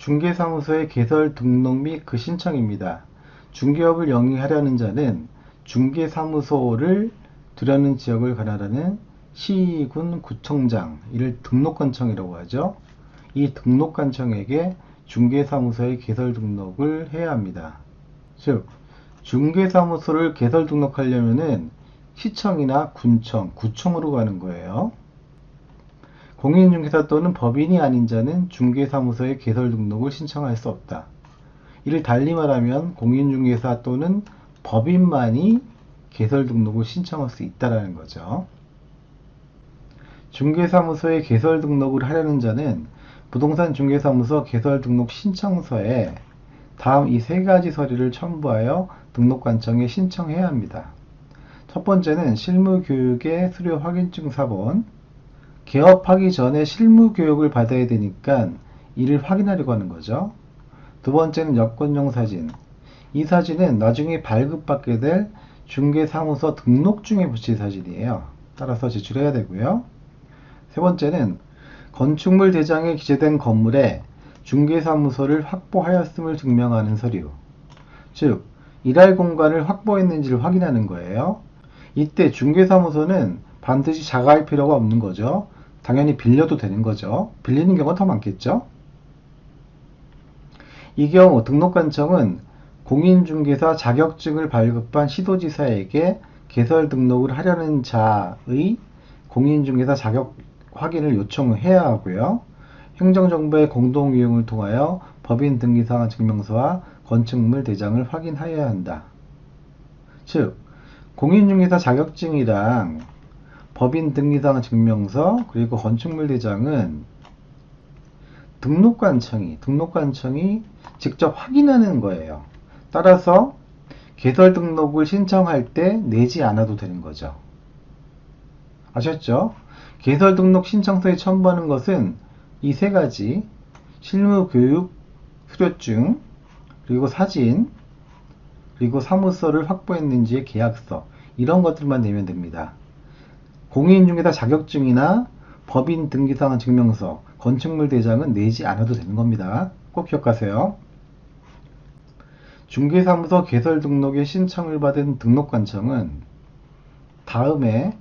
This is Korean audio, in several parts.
중개사무소의 개설 등록 및 그 신청입니다. 중개업을 영위하려는 자는 중개사무소를 두려는 지역을 관할하는 시군 구청장, 이를 등록관청이라고 하죠. 이 등록관청에게 중개사무소의 개설 등록을 해야 합니다. 즉, 중개사무소를 개설 등록하려면은 시청이나 군청, 구청으로 가는 거예요. 공인중개사 또는 법인이 아닌 자는 중개사무소의 개설 등록을 신청할 수 없다. 이를 달리 말하면 공인중개사 또는 법인만이 개설 등록을 신청할 수 있다라는 거죠. 중개사무소의 개설 등록을 하려는 자는 부동산 중개사무소 개설 등록 신청서에 다음 이 세 가지 서류를 첨부하여 등록관청에 신청해야 합니다. 첫 번째는 실무교육의 수료 확인증 사본, 개업하기 전에 실무 교육을 받아야 되니까 이를 확인하려고 하는 거죠. 두 번째는 여권용 사진. 이 사진은 나중에 발급받게 될 중개사무소 등록증에 붙일 사진이에요. 따라서 제출해야 되고요. 세 번째는 건축물 대장에 기재된 건물에 중개사무소를 확보하였음을 증명하는 서류. 즉, 일할 공간을 확보했는지를 확인하는 거예요. 이때 중개사무소는 반드시 자가할 필요가 없는 거죠. 당연히 빌려도 되는 거죠. 빌리는 경우가 더 많겠죠. 이 경우 등록관청은 공인중개사 자격증을 발급한 시도지사에게 개설 등록을 하려는 자의 공인중개사 자격 확인을 요청해야 하고요. 행정정보의 공동이용을 통하여 법인 등기상 증명서와 건축물 대장을 확인하여야 한다. 즉, 공인중개사 자격증이랑 법인 등기상 증명서 그리고 건축물 대장은 등록관청이 등록관청이 직접 확인하는 거예요. 따라서 개설 등록을 신청할 때 내지 않아도 되는 거죠. 아셨죠? 개설 등록 신청서에 첨부하는 것은 이 세 가지 실무 교육 수료증 그리고 사진 그리고 사무소를 확보했는지의 계약서 이런 것들만 내면 됩니다. 공인중개사 자격증이나 법인 등기상 증명서, 건축물 대장은 내지 않아도 되는 겁니다. 꼭 기억하세요. 중개사무소 개설 등록에 신청을 받은 등록관청은 다음에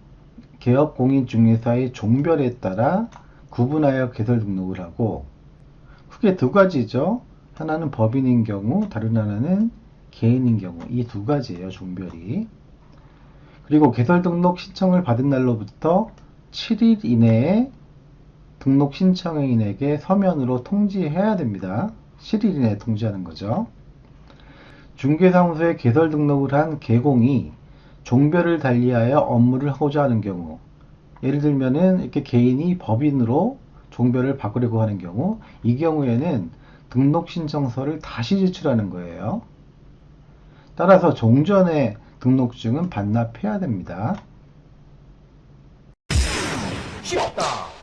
개업 공인중개사의 종별에 따라 구분하여 개설 등록을 하고 크게 두 가지죠. 하나는 법인인 경우, 다른 하나는 개인인 경우 이 두 가지예요. 종별이. 그리고 개설 등록 신청을 받은 날로부터 7일 이내에 등록 신청인에게 서면으로 통지해야 됩니다. 7일 이내에 통지하는 거죠. 중개사무소에 개설 등록을 한 개공이 종별을 달리하여 업무를 하고자 하는 경우 예를 들면은 이렇게 개인이 법인으로 종별을 바꾸려고 하는 경우 이 경우에는 등록 신청서를 다시 제출하는 거예요. 따라서 종전에 등록증은 반납해야 됩니다. 쉽다